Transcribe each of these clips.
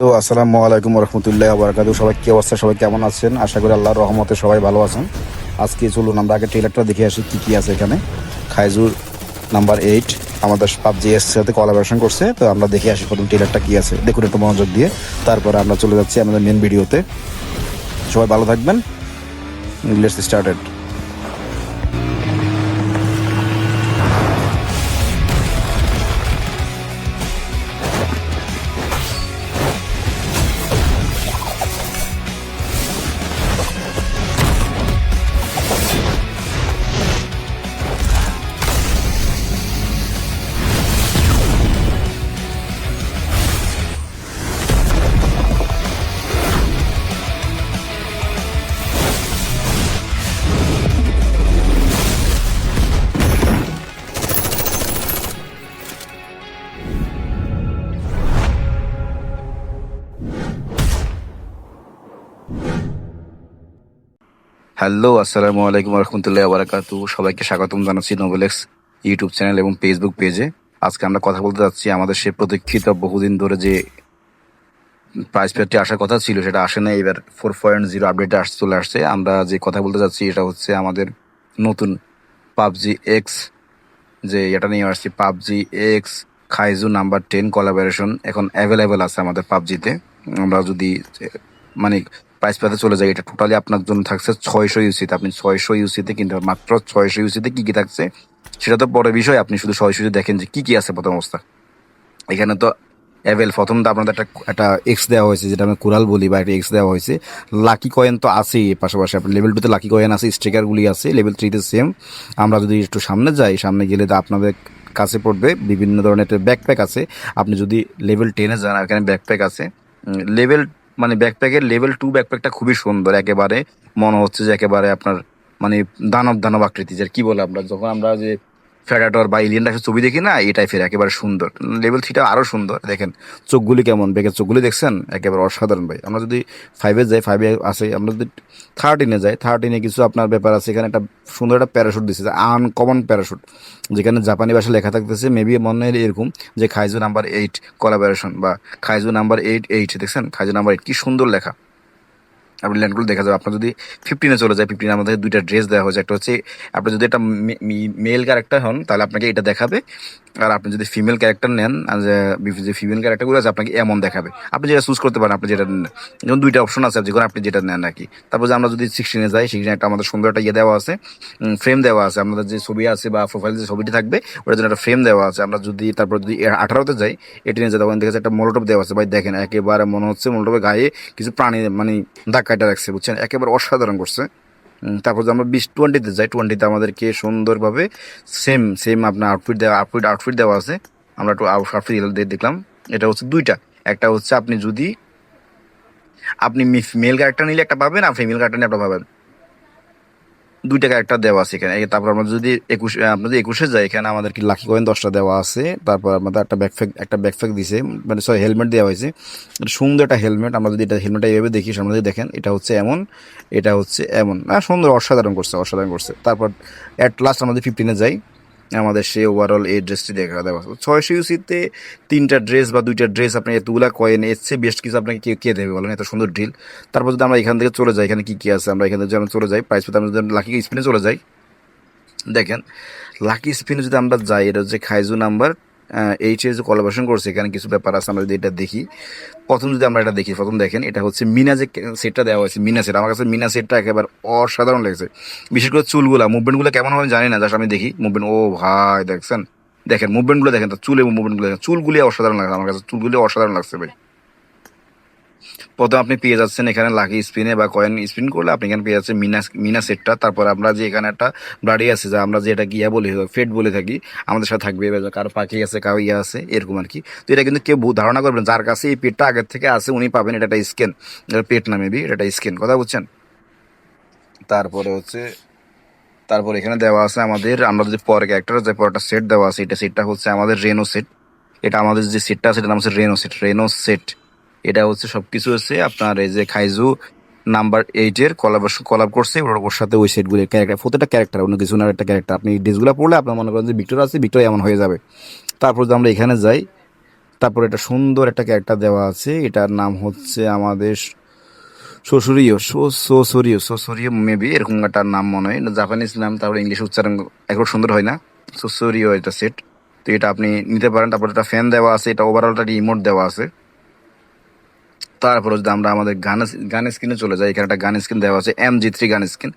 তো আসসালামু আলাইকুম রহমতুল্লাহ বারাকাতু সবাই কি অবস্থা? সবাই কেমন আছেন? আশা করি আল্লাহর রহমতে সবাই ভালো আছেন। আজকে চলুন আমরা আগে ট্রেলারটা দেখে আসি, কি কি আছে এখানে। খাইজুর নাম্বার এইট আমাদের পাবজি এর সাথে কোলাবোরেশন করছে। তো আমরা দেখে আসি প্রথম ট্রেলারটা কি আছে। দেখুন একটু মনোযোগ দিয়ে। তারপরে আমরা চলে যাচ্ছি আমাদের মেন ভিডিওতে সবাই ভালো থাকবেন। লেটস স্টার্টেড হ্যালো, আসসালামু আলাইকুম রহমতুল্লাহ বারাকাতু সবাইকে স্বাগতম জানাচ্ছি নোবেলেক্স ইউটিউব চ্যানেল এবং ফেসবুক পেজে। আজকে আমরা কথা বলতে যাচ্ছি আমাদের সে প্রতীক্ষিত বহুদিন ধরে যে প্রাইস পেয়ারটি আসার কথা ছিল, সেটা আসে না এবার ফোর পয়েন্ট জিরো আপডেট আস চলে আসছে। আমরা যে কথা বলতে যাচ্ছি, এটা হচ্ছে আমাদের নতুন পাবজি এক্স যে এটা নিয়ে আসছি PUBG X kaiju number ten collaboration এখন অ্যাভেলেবেল আছে আমাদের পাবজিতে। আমরা যদি মানে প্রাইস পেতে চলে যায়, এটা টোটালি আপনার জন্য থাকছে ছয়শো ইউসিতে আপনি ছয়শো ইউসিতে কিনতে মাত্র ছয়শো ইউসিতে কি কি থাকছে, সেটা তো পরে বিষয়, আপনি শুধু ছয়শো দেখেন যে কী কী আছে প্রথম অবস্থা। এখানে তো অ্যাভেল প্রথম তো আপনাদের একটা একটা এক্স দেওয়া হয়েছে, যেটা আমি কুরাল বলি বা একটা এক্স দেওয়া হয়েছে। লাকি কয়েন তো আছেই, পাশাপাশি আপনার লেভেল টুতে লাকি কয়েন আছে স্টিকারগুলি আছে লেভেল থ্রিতে সেম আমরা যদি একটু সামনে যাই, সামনে গেলে তো আপনাদের কাছে পড়বে, বিভিন্ন ধরনের একটা ব্যাকপ্যাক আছে। আপনি যদি লেভেল টেনে যান এখানে ব্যাকপ্যাক আছে লেভেল মানে ব্যাকপ্যাকের লেভেল টু ব্যাকপ্যাকটা খুবই সুন্দর, একেবারে মনে হচ্ছে যে একেবারে আপনার মানে দানব দানব আকৃতি যে কি বলে আমরা, যখন আমরা যে ফেডাটর বা এলিয়েন ডাকের ছবি দেখি না এই টাইপের একেবারে সুন্দর। লেভেল থ্রিটা আরও সুন্দর, দেখেন। চোখগুলি কেমন? বেগের চোখগুলি দেখছেন? একেবারে অসাধারণ ভাই। আমরা যদি ফাইভে যাই ফাইভে আসে, আমরা যদি থার্টিনে যাই থার্টিনে কিছু আপনার ব্যাপার আছে, এখানে একটা সুন্দর একটা প্যারাশুট দিচ্ছে আনকমন প্যারাশুট যেখানে জাপানি ভাষায় লেখা থাকতেছে মেবি মনে হয় এরকম যে খাইজু নাম্বার এইট কোলাবোরেশন বা খাইজু নাম্বার এইট এইট দেখছেন? খাইজু নাম্বার এইট কি সুন্দর লেখা। আপনি ল্যান্ডগুলো দেখা যাবে। আপনার যদি ফিফটিনে চলে যায় ফিফটিনে আমাদের দুইটা ড্রেস দেওয়া হয়েছে। একটা হচ্ছে, আপনি যদি একটা মেল ক্যারেক্টার হন, তাহলে আপনাকে এটা দেখাবে। আর আপনি যদি ফিমেল ক্যারেক্টার নেন যে ফিমেল ক্যারেক্টারগুলো আছে, আপনাকে এমন দেখাবে। আপনি যেটা চুজ করতে পারেন, আপনি যেটা নেন। যেমন দুইটা অপশন আছে যে আপনি যেটা নেন নাকি তারপর যে আমরা যদি সিক্সটিনে যাই সিক্সটিনে একটা আমাদের সুন্দর একটা ইয়ে দেওয়া আছে ফ্রেম দেওয়া আছে। আমাদের যে ছবি আছে বা প্রোফাইল যে ছবিটি থাকবে, ওটার জন্য একটা ফ্রেম দেওয়া আছে। আমরা যদি, তারপর যদি আঠারোতে যাই এটিনে যাই তখন দেখা যাচ্ছে একটা মোলটপ দেওয়া আছে। ভাই, দেখেন, একেবারে মনে হচ্ছে মোলটপের গায়ে কিছু প্রাণী মানে ধাক্কাটা রাখছে, বুঝছেন? একেবারে অসাধারণ করছে। তারপর আমরা বিশ টোয়েন্টিতে যাই টোয়েন্টিতে আমাদেরকে সুন্দরভাবে সেম সেম আপনার আউটফিট দেওয়া আউটফিট আউটফিট দেওয়া আছে। আমরা একটু আউটফিট দিয়ে দেখলাম। এটা হচ্ছে দুইটা। একটা হচ্ছে আপনি যদি, আপনি মেল ক্যারেক্টার নিলে একটা পাবেন, আর ফিমেল ক্যারেক্টার নিয়ে একটা পাবেন। দুইটা ক্যারেক্টার দেওয়া আছে এখানে। তারপর আমরা যদি একুশ আমরা যদি একুশে যাই, এখানে আমাদের কি লাকি কয়েন দশটা দেওয়া আছে। তারপর আমাদের একটা ব্যাকপ্যাক একটা ব্যাকপ্যাক দিছে মানে সরি হেলমেট দেওয়া হয়েছে। সুন্দর একটা হেলমেট আমরা যদি এটা হেলমেটটা এইভাবে দেখি, সামনে দেখেন, এটা হচ্ছে এমন, এটা হচ্ছে এমন। সুন্দর, অসাধারণ করছে অসাধারণ করছে। তারপর অ্যাট লাস্ট আমাদের ফিফটিনে যাই আমাদের সে ওভারঅল এই ড্রেসটি দেখা দেওয়া ছয়শো ইউসিতে তিনটা ড্রেস বা দুইটা ড্রেস আপনি এতগুলা কয়েন এসছে বেস্ট কিছু আপনাকে কে কে দেবে বলেন? এত সুন্দর ডিল তারপর যদি আমরা এখান থেকে চলে যাই, এখানে কী কী আছে? আমরা এখান থেকে যেমন চলে যাই প্রাইস পেতে আমরা যদি লাকি স্পিনে চলে যাই, দেখেন লাকি স্পিনে যদি আমরা যাই, এটা হচ্ছে খাইজু নাম্বার এইচ এর যে করছে, এখানে কিছু ব্যাপার আছে, আমরা যদি এটা দেখি। প্রথম যদি আমরা এটা দেখি, প্রথম দেখেন, এটা হচ্ছে মিনা যে সেটটা দেওয়া হয়েছে, মিনা সেট আমার কাছে মিনা সেটটা একেবারে অসাধারণ লেগেছে। বিশেষ করে চুলগুলা মুভমেন্টগুলো কেমন হবে জানি না জাস্ট আমি দেখি। মুভমেন্ট ও ভাই, দেখছেন? দেখেন মুভমেন্টগুলো দেখেন, তো চুলে মুভমেন্টগুলো দেখেন। চুলগুলি অসাধারণ লাগছে, আমার কাছে চুলগুলি অসাধারণ লাগছে ভাই। প্রথম আপনি পেয়ে যাচ্ছেন এখানে লাকি স্পিনে বা কয়েন স্পিন করলে আপনি এখানে পেয়ে যাচ্ছেন মিনা মিনা সেটটা তারপর আমরা যে এখানে একটা ব্লাডি আছে, যা আমরা যে এটা গিয়া বলি ফেট বলে থাকি, আমাদের সাথে থাকবে কারও পাখি আছে, কারও ইয়ে আছে, এরকম আর কি। তো এটা কিন্তু কেউ ধারণা করবেন, যার কাছে এই পেটটা আগের থেকে আছে, উনি পাবেন, এটা একটা স্ক্যান এটা পেট না মেবি এটা একটা স্ক্যান কথা বুঝছেন? তারপরে হচ্ছে, তারপর এখানে দেওয়া আছে আমাদের, আমরা যদি পরে ক্যারেক্টার যে পরটা সেট দেওয়া আছে, এটা সেটটা হচ্ছে আমাদের রেনো সেট এটা আমাদের যে সেটটা আছে এটা নাম হচ্ছে রেনো সেট রেনো সেট এটা হচ্ছে সবকিছু হচ্ছে আপনার এই যে খাইজু নাম্বার এইটের কলাব কলাব করছে। ওর সাথে ওই সেটগুলির ক্যারেক্টার প্রত্যেকটা ক্যারেক্টার অন্য কিছু না, একটা ক্যারেক্টার আপনি ড্রেসগুলো পড়লে আপনার মনে করেন যে ভিক্টর আছে ভিক্টর এমন হয়ে যাবে। তারপর যদি আমরা এখানে যাই, তারপর এটা সুন্দর একটা ক্যারেক্টার দেওয়া আছে। এটার নাম হচ্ছে আমাদের শ্বশুরীয় শ্বশুরীয় শ্বশুরীয় মেবি এরকম একটা নাম মনে হয়। জাপানিজ নাম, তারপরে ইংলিশ উচ্চারণ একটু সুন্দর হয় না। শ্বশুরীয় এটা সেট তো এটা আপনি নিতে পারেন। তারপর একটা ফ্যান দেওয়া আছে। এটা ওভারঅল একটা ইমোট দেওয়া আছে। তারপরে যদি আমরা আমাদের গান গান স্ক্রিনে চলে যাই, এখানে একটা গান স্ক্রিন দেওয়া আছে M G three gun screen.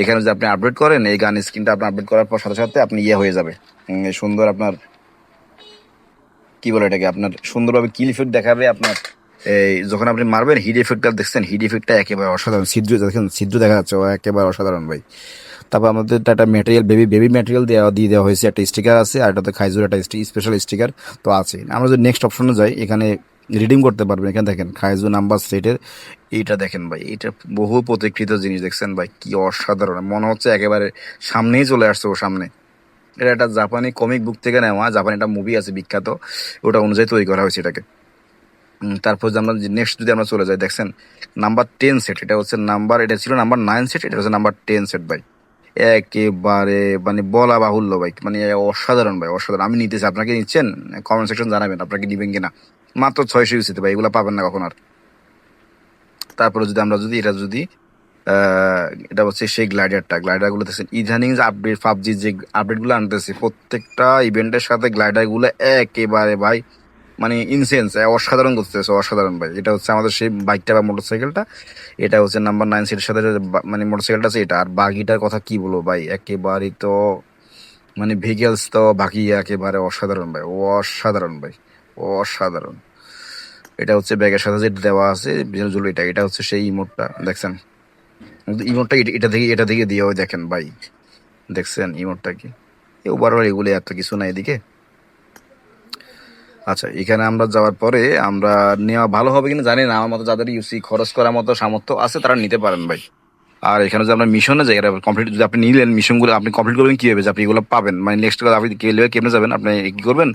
এখানে যদি আপনি আপডেট করেন, এই গান স্ক্রিনটা আপনি আপডেট করার পর সাথে সাথে আপনি ইয়ে হয়ে যাবে। সুন্দর আপনার, কি বলে এটাকে? আপনার সুন্দরভাবে কিল ইফেক্ট দেখাবে আপনার, এই যখন আপনি মারবেন হিট ইফেক্টটা দেখছেন হিট ইফেক্টটা একেবারে অসাধারণ। ছিদ্র, দেখেন, ছিদ্র দেখা যাচ্ছে একেবারে অসাধারণ ভাই। তারপর আমাদের তো একটা ম্যাটেরিয়াল বেবি বেবি ম্যাটেরিয়াল দেওয়া, দিয়ে দেওয়া হয়েছে, একটা স্টিকার আছে, আর এটাতে খাইজুর একটা স্পেশাল স্টিকার তো আছে আমরা যদি নেক্সট অপশনে যাই, এখানে রিডিম করতে পারবেন। এখানে দেখেন, খায়জু নাম্বার সেটের এইটা দেখেন ভাই এটা বহু প্রতিকৃত জিনিস দেখছেন ভাই, কি অসাধারণ। মনে হচ্ছে একেবারে সামনেই চলে আসছে ও সামনে। এটা একটা জাপানি কমিক বুক থেকে নেওয়া, জাপানি একটা মুভি আছে বিখ্যাত, ওটা অনুযায়ী তৈরি করা হয়েছে এটাকে। তারপর যদি আমরা নেক্সট যদি আমরা চলে যাই, দেখছেন, নাম্বার টেন সেট এটা হচ্ছে নাম্বার, এটা ছিল নাম্বার নাইন সেট এটা হচ্ছে নাম্বার টেন সেট ভাই। একেবারে মানে বলা বাহুল্য ভাই মানে অসাধারণ ভাই, অসাধারণ। আমি নিতেছি, আপনাকে নিচ্ছেন? কমেন্ট সেকশন জানাবেন, আপনাকে নিবেন কিনা। মাত্র ছয়শো ইউসিতে ভাই, এগুলো পাবেন না কখন আর। তারপরে যদি আমরা যদি, এটা যদি এটা হচ্ছে সেই গ্লাইডারটা গ্লাইডারগুলো দেখছেন, ইদানিং যে আপডেট পাবজি যে আপডেটগুলো আনতেছে, প্রত্যেকটা ইভেন্টের সাথে গ্লাইডারগুলো একেবারে ভাই মানে ইনসেন্স অসাধারণ করতেছে, অসাধারণ ভাই। এটা হচ্ছে আমাদের সেই বাইকটা বা মোটরসাইকেলটা এটা হচ্ছে নাম্বার নাইন সিটের সাথে মানে মোটরসাইকেলটা আছে এটা। আর বাকিটার কথা কি বলব ভাই, একেবারেই তো মানে ভেহিকেলস তো বাকি একেবারে অসাধারণ ভাই অসাধারণ ভাই। অসাধারণ। এটা হচ্ছে ব্যাগের সাথে যেটা দেওয়া আছে বিজনেস এটা এটা হচ্ছে সেই ইমোটটা, দেখছেন? ইমোটটা এটা থেকে এটা থেকে দিয়ে দেখেন ভাই, দেখছেন ইমোটটা কি? ওভারঅল এগুলো এত কিছু না এদিকে। আচ্ছা এখানে আমরা যাওয়ার পরে আমরা নেওয়া ভালো হবে কিনা জানি না, আমার মতো যাদের ইউসি খরচ করার মতো সামর্থ্য আছে, তারা নিতে পারেন ভাই। আর এখানে যে আমরা মিশনে যাই কমপ্লিট যদি আপনি নিলেন মিশনগুলো আপনি কমপ্লিট করবেন, কী হবে? যে আপনি এগুলো পাবেন। মানে নেক্সট আপনি কেমনে যাবেন? আপনি কী করবেন?